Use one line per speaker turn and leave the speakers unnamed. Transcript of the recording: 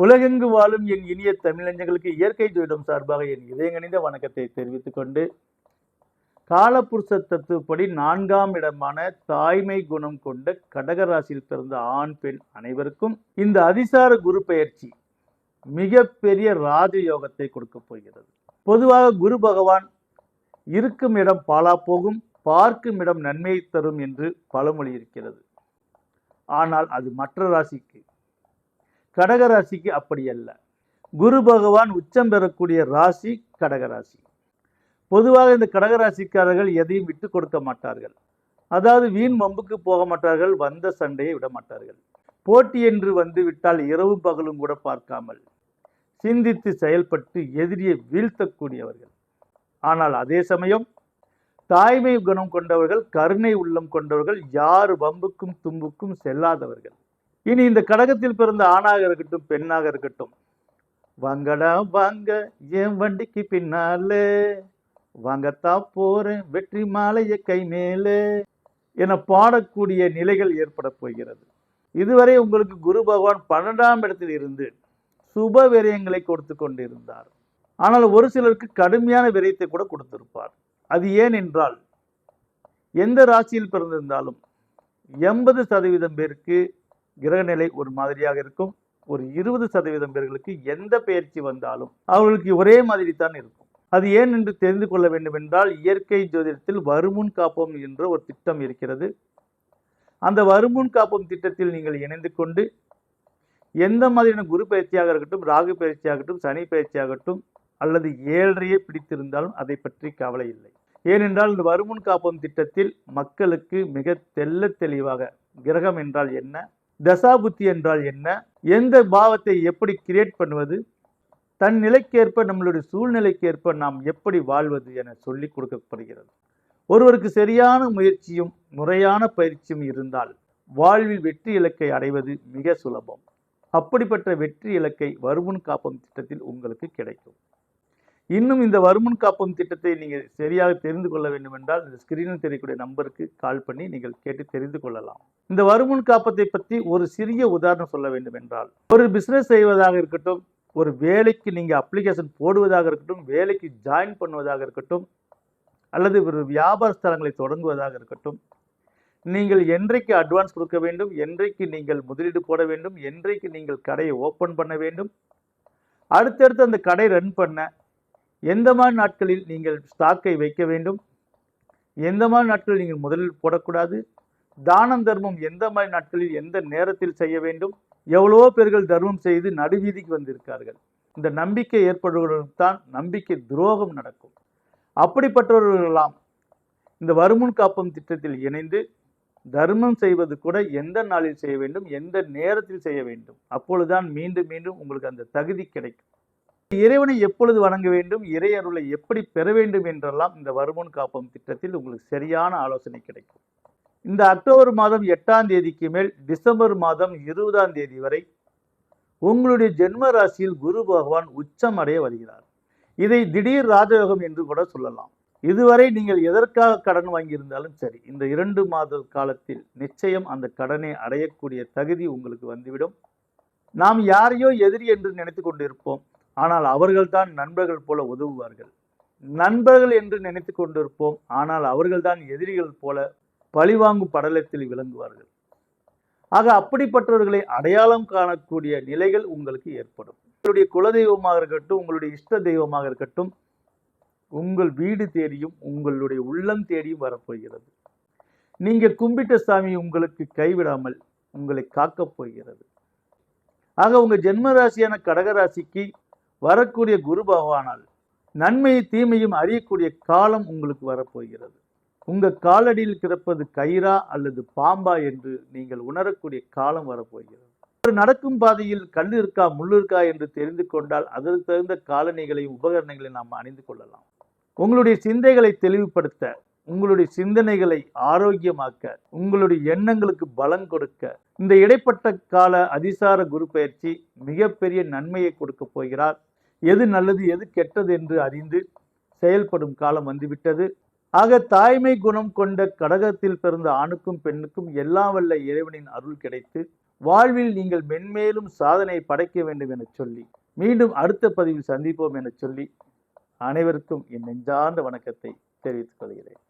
உலகெங்கு வாழும் என் இனிய தமிழஞ்சங்களுக்கு இயற்கை ஜோதிடம் சார்பாக என் இதயங்கணிந்த வணக்கத்தை தெரிவித்துக் கொண்டு காலப்புருஷ தத்துவப்படி நான்காம் இடமான தாய்மை குணம் கொண்ட கடகராசியில் பிறந்த ஆண் பெண் அனைவருக்கும் இந்த அதிசார குரு பெயர்ச்சி மிகப்பெரிய ராஜயோகத்தை கொடுக்க போகிறது. பொதுவாக குரு பகவான் இருக்கும் இடம் பாலா போகும் பார்க்கும் இடம் நன்மையை தரும் என்று பழமொழி இருக்கிறது. ஆனால் அது மற்ற ராசிக்கு கடகராசிக்கு அப்படி அல்ல. குரு பகவான் உச்சம் பெறக்கூடிய ராசி கடகராசி. பொதுவாக இந்த கடகராசிக்காரர்கள் எதையும் விட்டு கொடுக்க மாட்டார்கள். அதாவது வீண் வம்புக்கு போக மாட்டார்கள் வந்த சண்டையை விட மாட்டார்கள். போட்டி என்று வந்து விட்டால் இரவும் பகலும் கூட பார்க்காமல் சிந்தித்து செயல்பட்டு எதிரியை வீழ்த்தக்கூடியவர்கள். ஆனால் அதே சமயம் தாய்மை குணம் கொண்டவர்கள் கருணை உள்ளம் கொண்டவர்கள் யார் வம்புக்கும் தும்புக்கும் செல்லாதவர்கள். இனி இந்த கடகத்தில் பிறந்த ஆணாக இருக்கட்டும் பெண்ணாக இருக்கட்டும். வாங்கடா வாங்க என் வண்டிக்கு பின்னாலே. வாங்கத்தான் போறேன் வெற்றி மாலைய கை மேலே என பாடக்கூடிய நிலைகள் ஏற்பட போகிறது. இதுவரை உங்களுக்கு குரு பகவான் பன்னெண்டாம் இடத்தில் இருந்து சுப விரயங்களை கொடுத்து கொண்டிருந்தார். ஆனால் ஒரு சிலருக்கு கடுமையான விரயத்தை கூட கொடுத்திருப்பார். அது ஏன் என்றால் எந்த ராசியில் பிறந்திருந்தாலும் எண்பது சதவீதம் பேருக்கு கிரகநிலை ஒரு மாதிரியாக இருக்கும். ஒரு இருபது சதவீதம் பேர்களுக்கு எந்த பயிற்சி வந்தாலும் அவர்களுக்கு ஒரே மாதிரி தான் இருக்கும். அது ஏன் என்று தெரிந்து கொள்ள வேண்டும் என்றால் இயற்கை ஜோதிடத்தில் வருமுன் காப்போம் என்ற ஒரு திட்டம் இருக்கிறது. அந்த வருமுன் காப்போம் திட்டத்தில் நீங்கள் இணைந்து கொண்டு எந்த மாதிரியான குரு பயிற்சியாக இருக்கட்டும் ராகு பயிற்சியாகட்டும் சனி பயிற்சியாகட்டும் அல்லது ஏழரையே பிடித்திருந்தாலும் அதை பற்றி கவலை இல்லை. ஏனென்றால் இந்த வருமுன் காப்போம் திட்டத்தில் மக்களுக்கு மிக தெல்ல தெளிவாக கிரகம் என்றால் என்ன? தசாபுத்தி என்றால் என்ன? எந்த பாவத்தை எப்படி கிரியேட் பண்ணுவது? தன் நிலைக்கேற்ப நம்மளுடைய சூழ்நிலைக்கேற்ப நாம் எப்படி வாழ்வது என சொல்லி கொடுக்கப்படுகிறது. ஒருவருக்கு சரியான முயற்சியும் முறையான பயிற்சியும் இருந்தால் வாழ்வில் வெற்றி இலக்கை அடைவது மிக சுலபம். அப்படிப்பட்ட வெற்றி இலக்கை வருமுன் காப்பம் திட்டத்தில் உங்களுக்கு கிடைக்கும். இன்னும் இந்த வருமுன் காப்பம் திட்டத்தை நீங்கள் சரியாக தெரிந்து கொள்ள வேண்டும் என்றால் இந்த ஸ்கிரீனில் தெரியக்கூடிய நம்பருக்கு கால் பண்ணி நீங்கள் கேட்டு தெரிந்து கொள்ளலாம். இந்த வருமுன் காப்பத்தை பற்றி ஒரு சிறிய உதாரணம் சொல்ல வேண்டும் என்றால் ஒரு பிஸ்னஸ் செய்வதாக இருக்கட்டும் ஒரு வேலைக்கு நீங்கள் அப்ளிகேஷன் போடுவதாக இருக்கட்டும் வேலைக்கு ஜாயின் பண்ணுவதாக இருக்கட்டும் அல்லது ஒரு வியாபார ஸ்தலங்களை தொடங்குவதாக இருக்கட்டும் நீங்கள் என்றைக்கு அட்வான்ஸ் கொடுக்க வேண்டும் என்றைக்கு நீங்கள் முதலீடு போட வேண்டும் என்றைக்கு நீங்கள் கடையை ஓப்பன் பண்ண வேண்டும் அடுத்தடுத்து அந்த கடை ரன் பண்ண எந்த மாதிரி நாட்களில் நீங்கள் ஸ்டாக்கை வைக்க வேண்டும்? எந்த மாதிரி நாட்களில் நீங்கள் முதலில் போடக்கூடாது? தானம் தர்மம் எந்த மாதிரி நாட்களில் எந்த நேரத்தில் செய்ய வேண்டும்? எவ்வளவோ பேர்கள் தர்மம் செய்து நடுவீதிக்கு வந்திருக்கார்கள். இந்த நம்பிக்கை ஏற்படுவதற்கு தான் நம்பிக்கை துரோகம் நடக்கும். அப்படிப்பட்டவர்களெல்லாம் இந்த வருமுன் காப்பம் திட்டத்தில் இணைந்து தர்மம் செய்வது கூட எந்த நாளில் செய்ய வேண்டும்? எந்த நேரத்தில் செய்ய வேண்டும்? அப்பொழுதுதான் மீண்டும் மீண்டும் உங்களுக்கு அந்த தகுதி கிடைக்கும். இறைவனை எப்பொழுது வணங்க வேண்டும் இறை அருளை எப்படி பெற வேண்டும் என்றெல்லாம் இந்த வருமுன் காப்பம் திட்டத்தில் உங்களுக்கு சரியான ஆலோசனை கிடைக்கும். இந்த அக்டோபர் மாதம் எட்டாம் தேதிக்கு மேல் டிசம்பர் மாதம் இருபதாம் தேதி வரை உங்களுடைய ஜென்ம ராசியில் குரு பகவான் உச்சம் அடைய வருகிறார். இதை திடீர் ராஜயோகம் என்று கூட சொல்லலாம். இதுவரை நீங்கள் எதற்காக கடன் வாங்கியிருந்தாலும் சரி இந்த இரண்டு மாத காலத்தில் நிச்சயம் அந்த கடனை அடையக்கூடிய தகுதி உங்களுக்கு வந்துவிடும். நாம் யாரையோ எதிரி என்று நினைத்து கொண்டிருப்போம். ஆனால் அவர்கள்தான் நண்பர்கள் போல உதவுவார்கள். நண்பர்கள் என்று நினைத்து கொண்டிருப்போம் ஆனால் அவர்கள்தான் எதிரிகள் போல பழிவாங்கும் படலத்தில் விளங்குவார்கள். ஆக அப்படிப்பட்டவர்களை அடையாளம் காணக்கூடிய நிலைகள் உங்களுக்கு ஏற்படும். உங்களுடைய குலதெய்வமாக இருக்கட்டும் உங்களுடைய இஷ்ட தெய்வமாக இருக்கட்டும் உங்கள் வீடு தேடியும் உங்களுடைய உள்ளம் தேடியும் வரப்போகிறது. நீங்கள் கும்பிட்ட சாமி உங்களுக்கு கைவிடாமல் உங்களை காக்கப் போகிறது. ஆக உங்கள் ஜென்மராசியான கடகராசிக்கு வரக்கூடிய குரு பகவானால் நன்மையை தீமையும் அறியக்கூடிய காலம் உங்களுக்கு வரப்போகிறது. உங்கள் காலடியில் கிடப்பது கயிறா அல்லது பாம்பா என்று நீங்கள் உணரக்கூடிய காலம் வரப்போகிறது. ஒரு நடக்கும் பாதையில் கல் இருக்கா முள் இருக்கா என்று தெரிந்து கொண்டால் அதற்கு தகுந்த காலணிகளையும் உபகரணங்களையும் நாம் அணிந்து கொள்ளலாம். உங்களுடைய சிந்தைகளை தெளிவுபடுத்த உங்களுடைய சிந்தனைகளை ஆரோக்கியமாக்க உங்களுடைய எண்ணங்களுக்கு பலம் கொடுக்க இந்த இடைப்பட்ட கால அதிசார குரு பயிற்சி மிகப்பெரிய நன்மையை கொடுக்க போகிறார். எது நல்லது எது கெட்டது என்று அறிந்து செயல்படும் காலம் வந்துவிட்டது. ஆக தாய்மை குணம் கொண்ட கடகத்தில் பிறந்த ஆணுக்கும் பெண்ணுக்கும் எல்லாம் வல்ல இறைவனின் அருள் கிடைத்து வாழ்வில் நீங்கள் மென்மேலும் சாதனை படைக்க வேண்டும் என சொல்லி மீண்டும் அடுத்த பதிவில் சந்திப்போம் என சொல்லி அனைவருக்கும் என் நெஞ்சார்ந்த வணக்கத்தை தெரிவித்துக் கொள்கிறேன்.